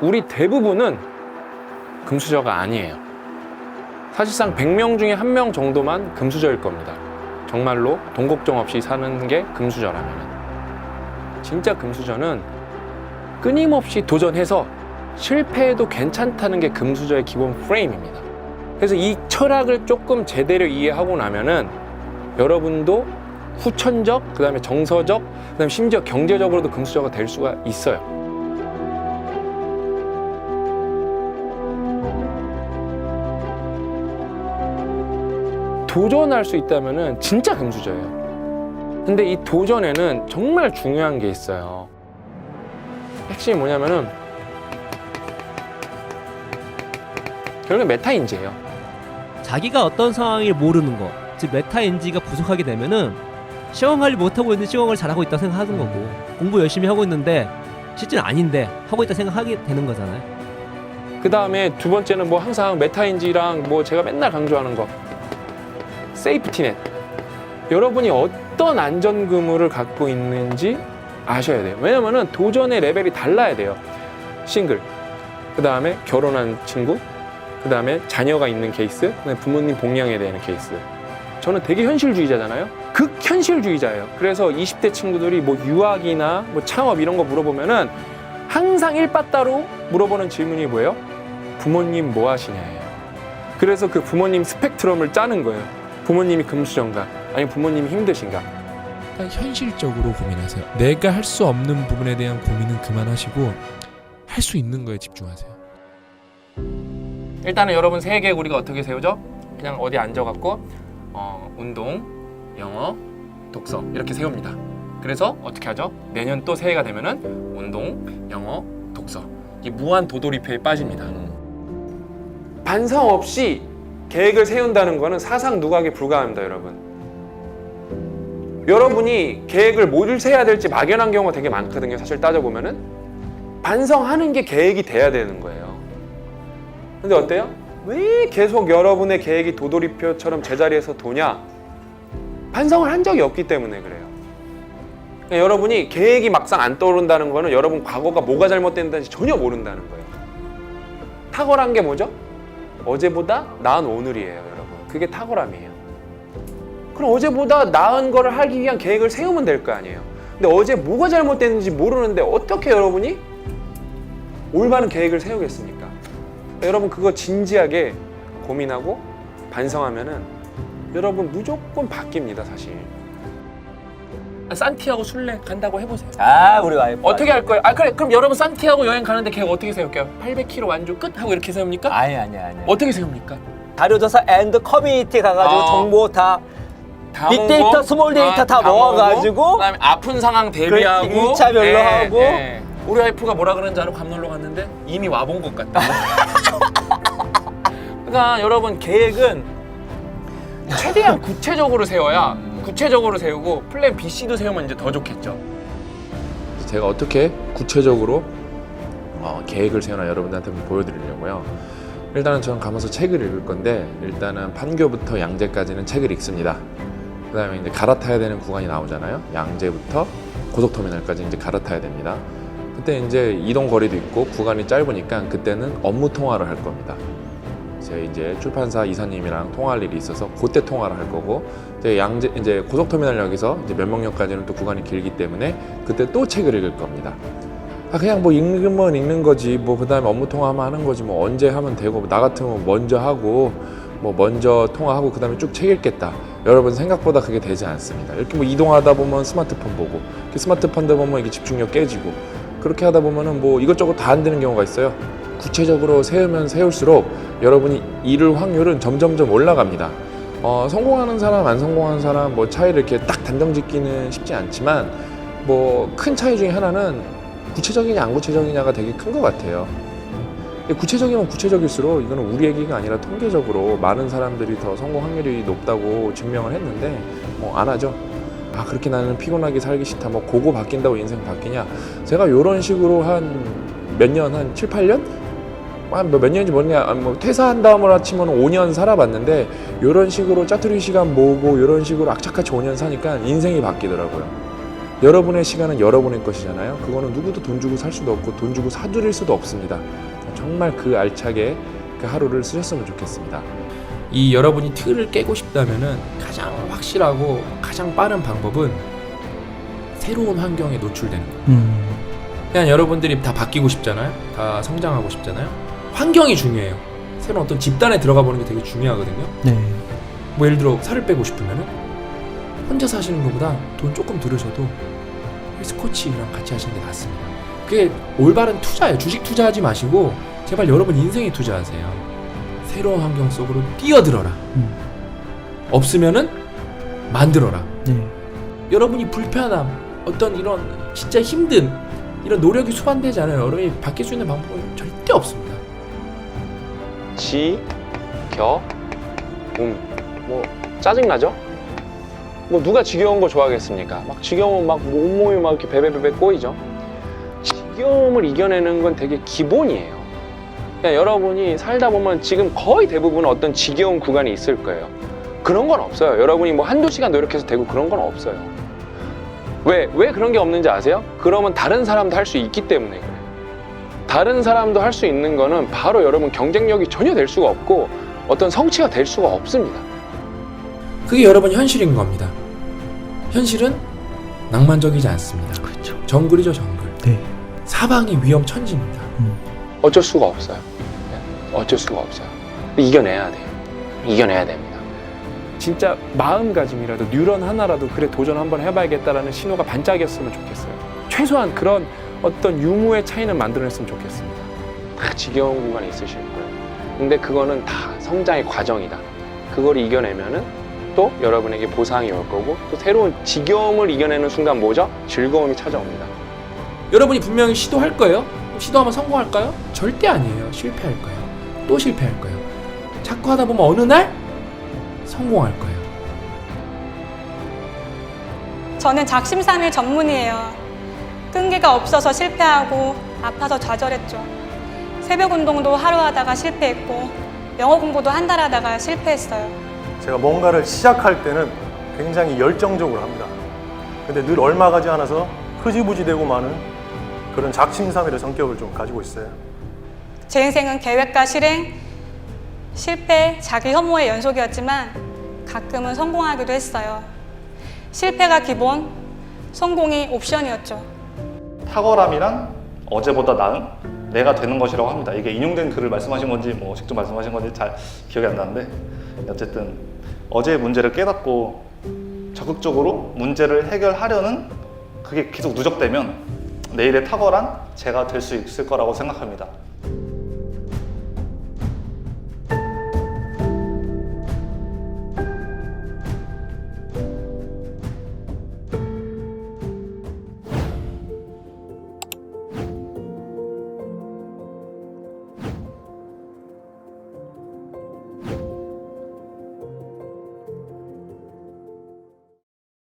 우리 대부분은 금수저가 아니에요. 사실상 100명 중에 한 명 정도만 금수저일 겁니다. 정말로 돈 걱정 없이 사는 게 금수저라면. 진짜 금수저는 끊임없이 도전해서 실패해도 괜찮다는 게 금수저의 기본 프레임입니다. 그래서 이 철학을 조금 제대로 이해하고 나면은 여러분도 후천적, 그 다음에 정서적, 그 다음에 심지어 경제적으로도 금수저가 될 수가 있어요. 도전할 수 있다면은 진짜 금수저예요. 근데 이 도전에는 정말 중요한 게 있어요. 핵심이 뭐냐면은 결국엔 메타인지예요. 자기가 어떤 상황을 모르는 거, 즉 메타 인지가 부족하게 되면은 시험 관리 못하고 있는데 시험을 잘하고 있다 생각하는 거고 공부 열심히 하고 있는데 실제는 아닌데 하고 있다 생각하게 되는 거잖아요. 그 다음에 두 번째는 뭐 항상 메타인지랑 뭐 제가 맨날 강조하는 거 세이프티넷 여러분이 어떤 안전 그물을 갖고 있는지 아셔야 돼요 왜냐면은 도전의 레벨이 달라야 돼요 싱글 그 다음에 결혼한 친구 그 다음에 자녀가 있는 케이스 부모님 복양해야 되는 케이스 저는 되게 현실주의자잖아요 극현실주의자예요 그래서 20대 친구들이 뭐 유학이나 뭐 창업 이런 거 물어보면은 항상 일바따로 물어보는 질문이 뭐예요? 부모님 뭐 하시냐예요. 그래서 그 부모님 스펙트럼을 짜는 거예요. 부모님이 금수저인가? 아니면 부모님이 힘드신가? 일단 현실적으로 고민하세요. 내가 할 수 없는 부분에 대한 고민은 그만하시고 할 수 있는 거에 집중하세요. 일단은 여러분 세 개 우리가 어떻게 세우죠? 그냥 어디 앉아갖고 어, 운동, 영어, 독서 이렇게 세웁니다. 그래서 어떻게 하죠? 내년 또 새해가 되면은 운동, 영어, 독서 이 무한 도돌이표에 빠집니다. 반성 없이 계획을 세운다는 거는 사상 누각에 불과합니다, 여러분. 여러분이 계획을 뭘 세야 될지 막연한 경우가 되게 많거든요. 사실 따져보면은 반성하는 게 계획이 돼야 되는 거예요. 근데 어때요? 왜 계속 여러분의 계획이 도돌이표처럼 제자리에서 도냐? 반성을 한 적이 없기 때문에 그래요. 그러니까 여러분이 계획이 막상 안 떠오른다는 거는 여러분 과거가 뭐가 잘못됐는지 전혀 모른다는 거예요. 탁월한 게 뭐죠? 어제보다 나은 오늘이에요, 여러분. 그게 탁월함이에요. 그럼 어제보다 나은 거를 하기 위한 계획을 세우면 될 거 아니에요. 근데 어제 뭐가 잘못됐는지 모르는데 어떻게 여러분이 올바른 계획을 세우겠습니까? 여러분 그거 진지하게 고민하고 반성하면은 여러분 무조건 바뀝니다, 사실. 산티아고 순례 간다고 해보세요. 아 우리 와이프 어떻게 할 거예요? 아 그래 그럼 여러분 산티아고 여행 가는데 계획 어떻게 세울게요? 800km 완주 끝 하고 이렇게 세웁니까? 아니 아니 아니 어떻게 세웁니까? 자료조사 앤드 커뮤니티 가가지고 어. 정보 다 다 빅데이터, 모으고, 스몰 데이터 다 모아가지고 모으고, 그다음에 아픈 상황 대비하고 그렇지, 일차별로 하고. 우리 와이프가 뭐라 그러는지 알고 감놀러 갔는데 이미 와본 것 같다. 그러니까 여러분 계획은 최대한 구체적으로 세워야 구체적으로 세우고 플랜 B, C도 세우면 이제 더 좋겠죠. 제가 어떻게 구체적으로 어, 계획을 세우나 여러분들한테 한번 보여드리려고요. 일단은 저는 가면서 책을 읽을 건데 일단은 판교부터 양재까지는 책을 읽습니다. 그다음에 이제 갈아타야 되는 구간이 나오잖아요. 양재부터 고속터미널까지 이제 갈아타야 됩니다. 그때 이제 이동 거리도 있고 구간이 짧으니까 그때는 업무 통화를 할 겁니다. 제 이제 출판사 이사님이랑 통화할 일이 있어서 그때 통화를 할 거고 이제 양재 이제 고속터미널역에서 이제 면목역까지는 또 구간이 길기 때문에 그때 또 책을 읽을 겁니다. 아 그냥 뭐 읽으면 읽는 거지 뭐 그다음에 업무 통화하면 하는 거지 뭐 언제 하면 되고 나 같으면 먼저 하고 뭐 먼저 통화하고 그다음에 쭉 책 읽겠다. 여러분 생각보다 그게 되지 않습니다. 이렇게 뭐 이동하다 보면 스마트폰 보고 이렇게 스마트폰 다 보면 이게 집중력 깨지고 그렇게 하다 보면은 뭐 이것저것 다 안 되는 경우가 있어요. 구체적으로 세우면 세울수록 여러분이 이룰 확률은 점점점 올라갑니다. 어, 성공하는 사람, 안 성공하는 사람 뭐 차이를 이렇게 딱 단정 짓기는 쉽지 않지만 뭐 큰 차이 중에 하나는 구체적이냐 안 구체적이냐가 되게 큰 것 같아요. 구체적이면 구체적일수록 이거는 우리 얘기가 아니라 통계적으로 많은 사람들이 더 성공 확률이 높다고 증명을 했는데 뭐 안 하죠. 아 그렇게 나는 피곤하게 살기 싫다. 뭐 고거 바뀐다고 인생 바뀌냐? 제가 이런 식으로 한 몇 년, 한 7, 8년? 한몇 년인지 모르냐, 아, 뭐 퇴사한 다음으로 치면 5년 살아봤는데 이런 식으로 짜투리 시간 모으고 이런 식으로 악착같이 5년 사니까 인생이 바뀌더라고요. 여러분의 시간은 여러분의 것이잖아요. 그거는 누구도 돈 주고 살 수도 없고 돈 주고 사드릴 수도 없습니다. 정말 그 알차게 그 하루를 쓰셨으면 좋겠습니다. 이 여러분이 틀을 깨고 싶다면은 가장 확실하고 가장 빠른 방법은 새로운 환경에 노출되는 거예요. 음. 그냥 여러분들이 다 바뀌고 싶잖아요. 다 성장하고 싶잖아요. 환경이 중요해요. 새로운 어떤 집단에 들어가 보는 게 되게 중요하거든요. 네. 뭐 예를 들어 살을 빼고 싶으면은 혼자 사시는 것보다 돈 조금 들으셔도 스코치랑 같이 하시는 게 낫습니다. 그게 올바른 투자예요. 주식 투자하지 마시고 제발 여러분 인생에 투자하세요. 새로운 환경 속으로 뛰어들어라. 음. 없으면은 만들어라. 네. 여러분이 불편함, 어떤 이런 진짜 힘든 이런 노력이 수반되지 않아요. 여러분이 바뀔 수 있는 방법은 절대 없습니다. 지, 겨, 움. 뭐 짜증나죠? 뭐 누가 지겨운 거 좋아하겠습니까? 막 지겨우면 막 온몸이 막 이렇게 베베베베 꼬이죠. 지겨움을 이겨내는 건 되게 기본이에요. 그냥 여러분이 살다 보면 지금 거의 대부분 어떤 지겨운 구간이 있을 거예요. 그런 건 없어요. 여러분이 뭐 한두 시간 노력해서 되고 그런 건 없어요. 왜, 왜 그런 게 없는지 아세요? 그러면 다른 사람도 할 수 있기 때문에. 다른 사람도 할 수 있는 거는 바로 여러분 경쟁력이 전혀 될 수가 없고 어떤 성취가 될 수가 없습니다. 그게 여러분 현실인 겁니다. 현실은 낭만적이지 않습니다. 그렇죠. 정글이죠 정글. 네. 사방이 위험 천지입니다. 어쩔 수가 없어요. 네, 어쩔 수가 없어요. 이겨내야 돼요. 이겨내야 됩니다. 진짜 마음가짐이라도 뉴런 하나라도 그래 도전 한번 해봐야겠다라는 신호가 반짝였으면 좋겠어요. 최소한 그런 어떤 유무의 차이는 만들어냈으면 좋겠습니다. 다 지겨운 구간이 있으실 거예요. 근데 그거는 다 성장의 과정이다. 그걸 이겨내면은 또 여러분에게 보상이 올 거고 또 새로운 지겨움을 이겨내는 순간 뭐죠? 즐거움이 찾아옵니다. 여러분이 분명히 시도할 거예요. 시도하면 성공할까요? 절대 아니에요. 실패할 거예요. 또 실패할 거예요. 자꾸 하다 보면 어느 날 성공할 거예요. 저는 작심삼일 전문이에요. 끈기가 없어서 실패하고 아파서 좌절했죠. 새벽 운동도 하루 하다가 실패했고 영어 공부도 한 달 하다가 실패했어요. 제가 뭔가를 시작할 때는 굉장히 열정적으로 합니다. 근데 늘 얼마 가지 않아서 흐지부지 되고 마는 그런 작심삼일의 성격을 좀 가지고 있어요. 제 인생은 계획과 실행, 실패, 자기 혐오의 연속이었지만 가끔은 성공하기도 했어요. 실패가 기본, 성공이 옵션이었죠. 탁월함이란 어제보다 나은 내가 되는 것이라고 합니다. 이게 인용된 글을 말씀하신 건지 뭐 직접 말씀하신 건지 잘 기억이 안 나는데 어쨌든 어제의 문제를 깨닫고 적극적으로 문제를 해결하려는 그게 계속 누적되면 내일의 탁월한 제가 될 수 있을 거라고 생각합니다.